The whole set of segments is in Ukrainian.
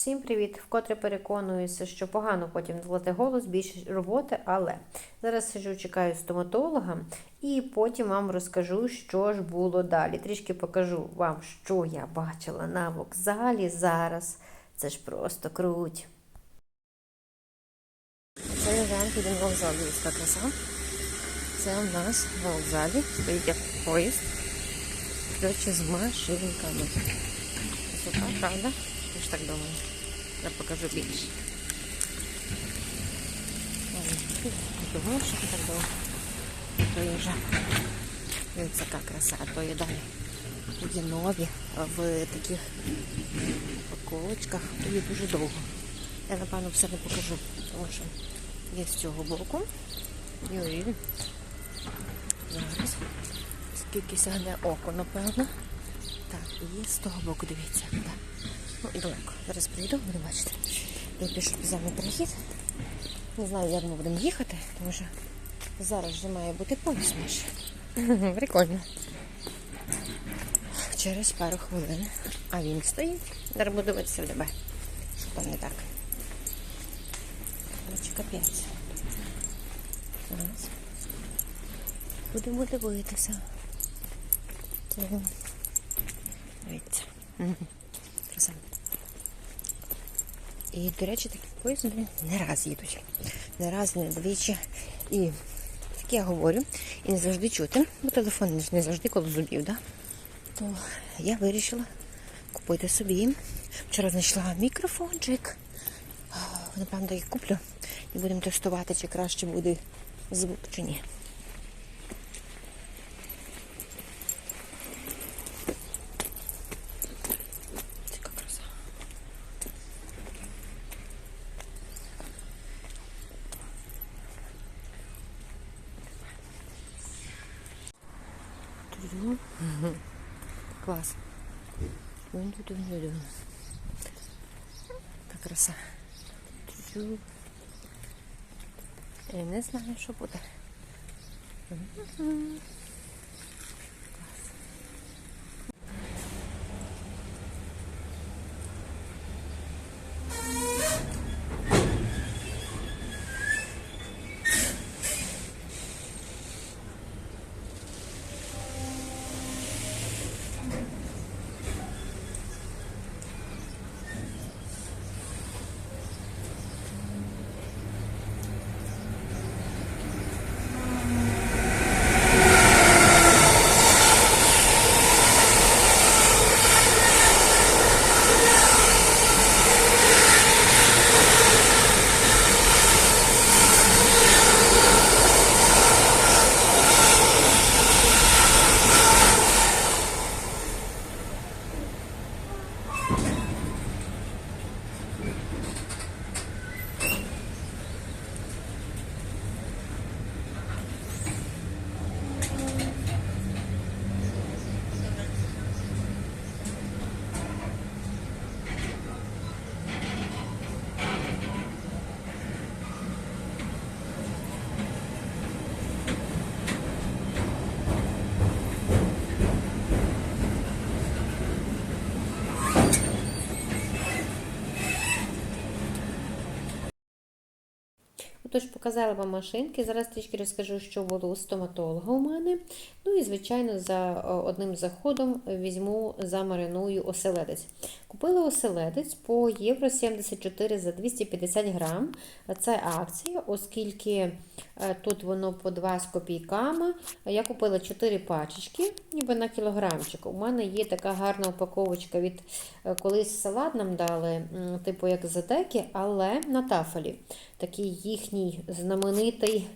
Всім привіт! Вкотре переконуюся, що погано потім назвати голос, більше роботи, але зараз сиджу, чекаю стоматолога, і потім вам розкажу, що ж було далі. Трішки покажу вам, що я бачила на вокзалі зараз. Це ж просто круть. Це ранку на вокзал, дивіться, краса. Це у нас на вокзалі стоїть як поїзд. Коротше, з машинками. Красота, правда? Так думаю. Я покажу більше. Думаю, так довго проїжджав. Дивіться, яка краса, то є далі. Є нові в таких упаковочках. То є дуже довго. Я, напевно, все не покажу, тому що є з цього боку. І зараз. Скільки сягне око, напевно. Так, і з того боку, дивіться. Так. Ну далеко. Зараз прийду, буду бачити. Я пишу підземний перехід. Не знаю, як ми будемо їхати, тому що зараз вже має бути поїзд наш. Прикольно. Через пару хвилин. А він стоїть. Зараз буду дивитися в тебе. Що там не так. Короче, капець. Зараз. Будемо дивитися. Дивіться. Мгм. Краса. І, до речі, такі поїзди не раз їдуть. Не раз, не двічі. І як я говорю, і не завжди чути, бо телефон не завжди коло зубів, да? то я вирішила купити собі. Вчора знайшла мікрофончик. Напевно, їх куплю і будемо тестувати, чи краще буде звук, чи ні. Ту-ду. Клас. Дун-ду-дун-ду-дун. Краса. Ту-ду. Я не знаю, що буде. Тож показала вам машинки. Зараз трішки розкажу, що було у стоматолога у мене. Ну і, звичайно, за одним заходом візьму, замариную оселедець. Купила оселедець по євро 74 за 250 грам. Це акція, оскільки е, тут воно по 2 з копійками. Я купила 4 пачечки, ніби на кілограмчик. У мене є така гарна упаковочка від е, колись салат нам дали, типу як задеки, але на тафелі. Такий їхній знаменитий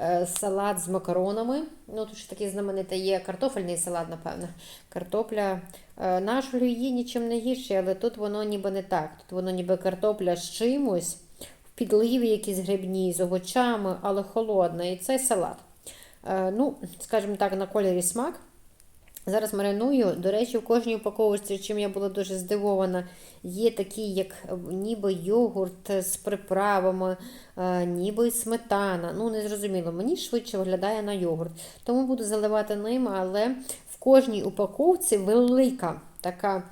е, салат з макаронами. Ну, тут ж такий знаменитий є картофельний салат, напевно. Картопля е, нашої її нічим не гірше, але тут воно ніби не так. Тут воно ніби картопля з чимось, в підливі якісь грибні, з овочами, але холодна. І це салат. Е, Ну, скажімо так, на кольорі смак. Зараз мариную. До речі, в кожній упаковочці, чим я була дуже здивована, є такий, як е, ніби йогурт з приправами, е, ніби сметана. Ну, незрозуміло, мені швидше виглядає на йогурт. Тому буду заливати ним, але в кожній упаковці велика така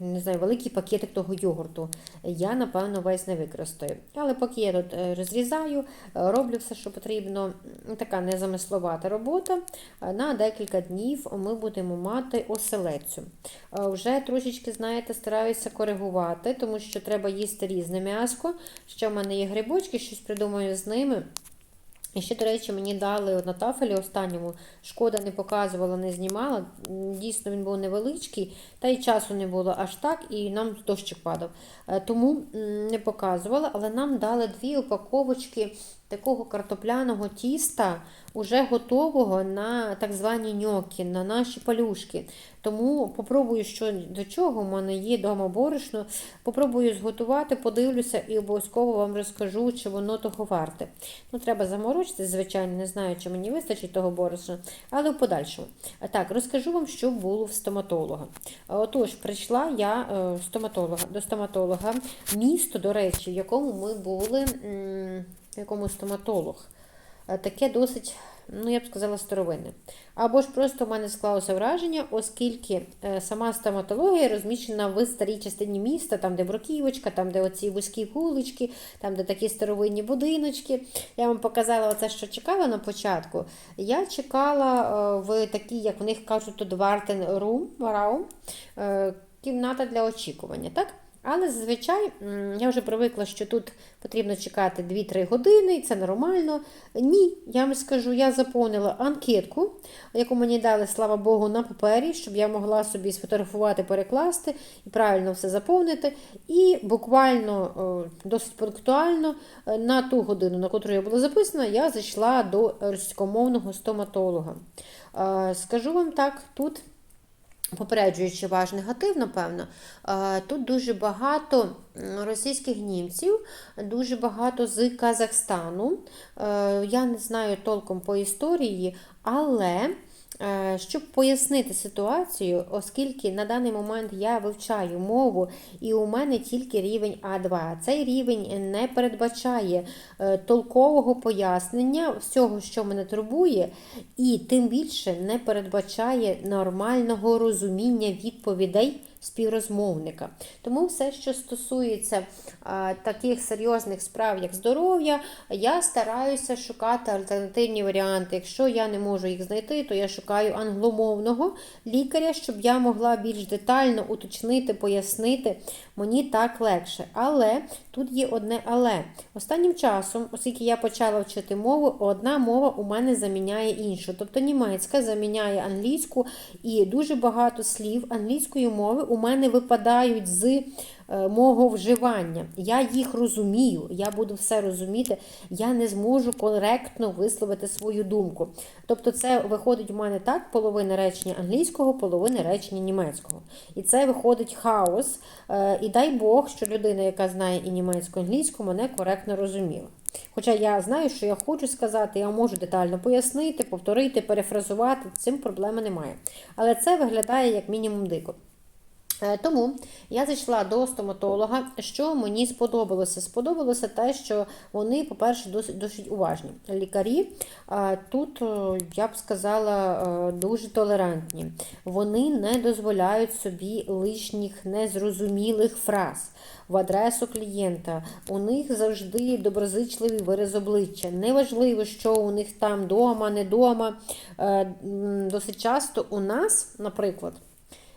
не знаю, великий пакетик того йогурту. Я, напевно, весь не використаю. Але поки я тут е, розрізаю, е, роблю все, що потрібно. Така незамисловата робота. Е, На декілька днів ми будемо мати оселедцю. Е, Вже трошечки, знаєте, стараюся коригувати, тому що треба їсти різне м'яско. Ще в мене є грибочки, щось придумаю з ними. І ще, до речі, мені дали на тафелі останньому. Шкода не показувала, не знімала. Дійсно, він був невеличкий, та й часу не було аж так, і нам дощик падав. Е, Тому не показувала, але нам дали дві упаковочки такого картопляного тіста, уже готового на так звані ньокі, на наші палюшки. Тому попробую, що до чого в мене є вдома борошно. Попробую зготувати, подивлюся і обов'язково вам розкажу, чи воно того варте. Ну, треба заморочитись, звичайно, не знаю, чи мені вистачить того борошна, але в подальшому. Так, розкажу вам, що було в стоматолога. Отож, прийшла я е, стоматолога, до стоматолога. Місто, до речі, в якому ми були, м, в якому стоматолог. Е, Таке досить, ну я б сказала, старовинне. Або ж просто в мене склалося враження, оскільки е, сама стоматологія розміщена в старій частині міста, там, де бруківочка, там, де оці вузькі вулички, там, де такі старовинні будиночки. Я вам показала оце, що чекала на початку. Я чекала е, в такій, як в них кажуть, тут Вартен Room, Раум, кімната для очікування. так? Але зазвичай я вже привикла, що тут потрібно чекати 2-3 години, і це нормально. Ні, я вам скажу, я заповнила анкетку, яку мені дали, слава Богу, на папері, щоб я могла собі сфотографувати, перекласти і правильно все заповнити. І буквально досить пунктуально е, на ту годину, на котру я була записана, я зайшла до російськомовного стоматолога. Е, Скажу вам так, тут. Попереджуючи ваш негатив, напевно, е, тут дуже багато російських німців, дуже багато з Казахстану. Е, Я не знаю толком по історії, але щоб пояснити ситуацію, оскільки на даний момент я вивчаю мову, і у мене тільки рівень А2. Цей рівень не передбачає е, толкового пояснення всього, що мене турбує, і тим більше не передбачає нормального розуміння відповідей співрозмовника. Тому все, що стосується а, таких серйозних справ, як здоров'я, я стараюся шукати альтернативні варіанти. Якщо я не можу їх знайти, то я шукаю англомовного лікаря, щоб я могла більш детально уточнити, пояснити. Мені так легше. Але тут є одне але. Останнім часом, оскільки я почала вчити мову, одна мова у мене заміняє іншу. Тобто німецька заміняє англійську, і дуже багато слів англійської мови у мене випадають з е, мого вживання. Я їх розумію, я буду все розуміти, я не зможу коректно висловити свою думку. Тобто, це виходить у мене так: половина речення англійського, половина речення німецького. І це виходить хаос. Е, І дай Бог, що людина, яка знає і німецьку, і англійську, мене коректно розуміла. Хоча я знаю, що я хочу сказати, я можу детально пояснити, повторити, перефразувати, цим проблеми немає. Але це виглядає як мінімум дико. Е, Тому я зайшла до стоматолога. Що мені сподобалося? Сподобалося те, що вони, по-перше, досить досить уважні. Лікарі тут, е, я б сказала, е, дуже толерантні. Вони не дозволяють собі лишніх незрозумілих фраз в адресу клієнта. У них завжди доброзичливий вираз обличчя. Неважливо, що у них там дома, не дома. Досить часто у нас, наприклад.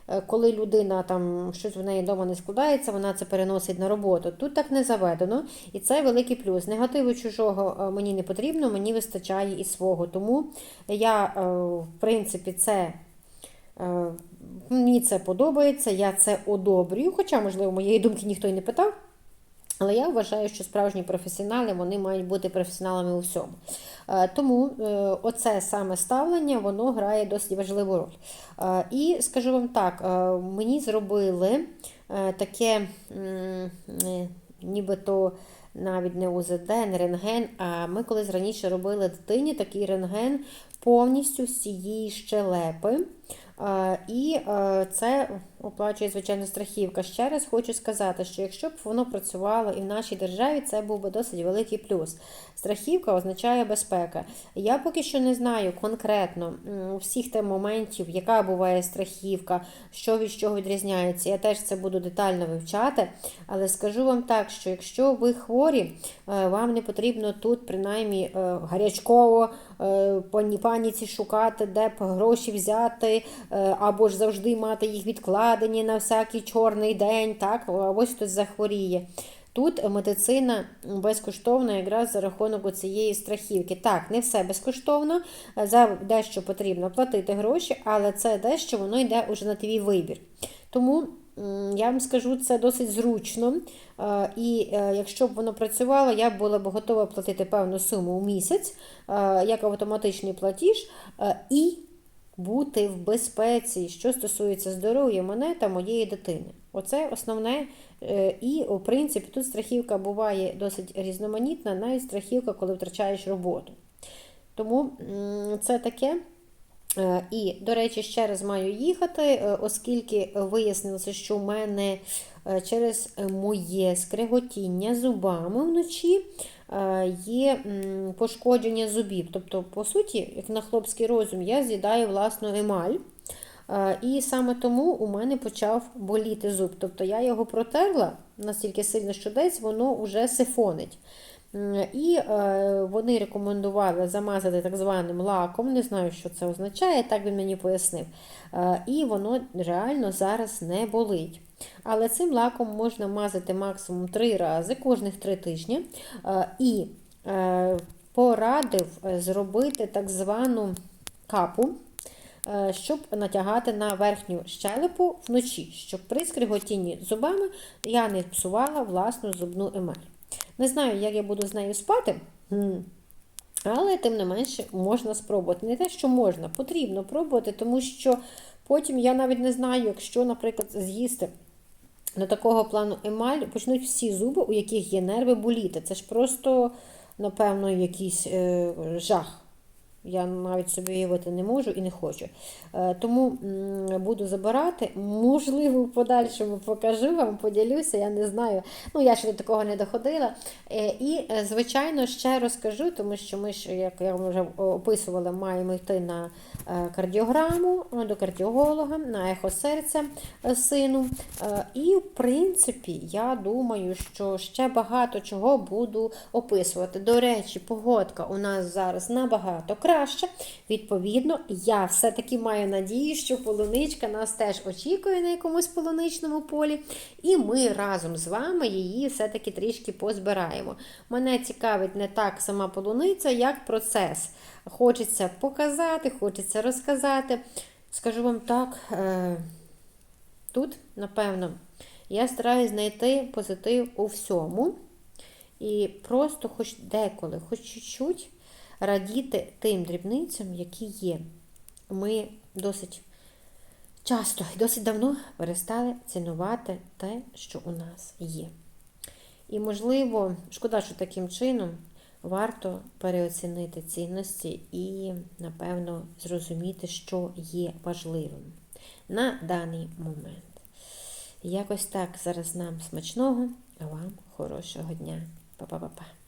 Е, Коли людина там щось в неї вдома не складається, вона це переносить на роботу. Тут так не заведено, і це великий плюс. Негативу чужого е, мені не потрібно, мені вистачає і свого. Тому я, е, в принципі, це. Мені це подобається, я це одобрюю. Хоча, можливо, моєї думки ніхто й не питав. Але я вважаю, що справжні професіонали вони мають бути професіоналами у всьому. Е, Тому е, оце саме ставлення воно грає досить важливу роль. Е, І скажу вам так, мені зробили таке, нібито навіть не УЗД, не рентген, а ми колись раніше робили дитині такий рентген повністю з цієї щелепи. І це оплачує, звичайно, страхівка. Ще раз хочу сказати, що якщо б воно працювало і в нашій державі, це був би досить великий плюс. Страхівка означає безпека. Я поки що не знаю конкретно всіх тих моментів, яка буває страхівка, що від чого відрізняється. Я теж це буду детально вивчати, але скажу вам так, що якщо ви хворі, е, вам не потрібно тут принаймні е, гарячково е, пані паніці шукати, де б гроші взяти, або ж завжди мати їх відкладені на всякий чорний день, так, ось хтось захворіє. Тут медицина безкоштовна якраз за рахунок цієї страхівки. Так, не все безкоштовно, е, за дещо потрібно платити гроші, але це дещо воно йде уже на твій вибір. Тому я вам скажу, це досить зручно. Е, І е, якщо б воно працювало, я була б готова платити певну суму у місяць, як автоматичний платіж, і бути в безпеці, що стосується здоров'я мене та моєї дитини. Оце основне. Е, І, в принципі, тут страхівка буває досить різноманітна, навіть страхівка, коли втрачаєш роботу. Тому це таке. Е, І, до речі, ще раз маю їхати, е, оскільки вияснилося, що в мене е, через моє скреготіння зубами вночі є пошкодження зубів. Тобто, по суті, як на хлопський розум, я з'їдаю власну емаль. І саме тому у мене почав боліти зуб. Тобто я його протерла настільки сильно, що десь воно вже сифонить. І е, вони рекомендували замазати так званим лаком, не знаю, що це означає, так він мені пояснив. Е, І воно реально зараз не болить. Але цим лаком можна мазати максимум 3 рази кожних 3 тижні. Е, І порадив зробити так звану капу. Щоб натягати на верхню щелепу вночі, щоб при скриготінні зубами я не псувала власну зубну емаль. Не знаю, як я буду з нею спати, але тим не менше можна спробувати. Не те, що можна, потрібно пробувати, тому що потім я навіть не знаю, якщо, наприклад, з'їсти до такого плану емаль, почнуть всі зуби, у яких є нерви боліти. Це ж просто, напевно, якийсь е, жах. Я навіть собі уявити не можу і не хочу. Е, Тому буду забирати. Можливо, в подальшому покажу вам, поділюся, я не знаю. Ну, я ще до такого не доходила. Е, І, е, звичайно, ще розкажу, тому що ми ж, як я вам вже описувала, маємо йти на кардіограму до кардіолога, на ехо серця сину. І, в принципі, я думаю, що ще багато чого буду описувати. До речі, погодка у нас зараз набагато краще. Відповідно, я все-таки маю надію, що полуничка нас теж очікує на якомусь полуничному полі, і ми разом з вами її все-таки трішки позбираємо. Мене цікавить не так сама полуниця, як процес. Хочеться показати, хочеться розказати. Скажу вам так, е, тут, напевно, я стараюсь знайти позитив у всьому. І просто хоч деколи, хоч чуть-чуть радіти тим дрібницям, які є. Ми досить часто і досить давно перестали цінувати те, що у нас є. І, можливо, шкода, що таким чином варто переоцінити цінності і, напевно, зрозуміти, що є важливим на даний момент. Якось так зараз нам смачного, а вам хорошого дня. Па-па-па-па.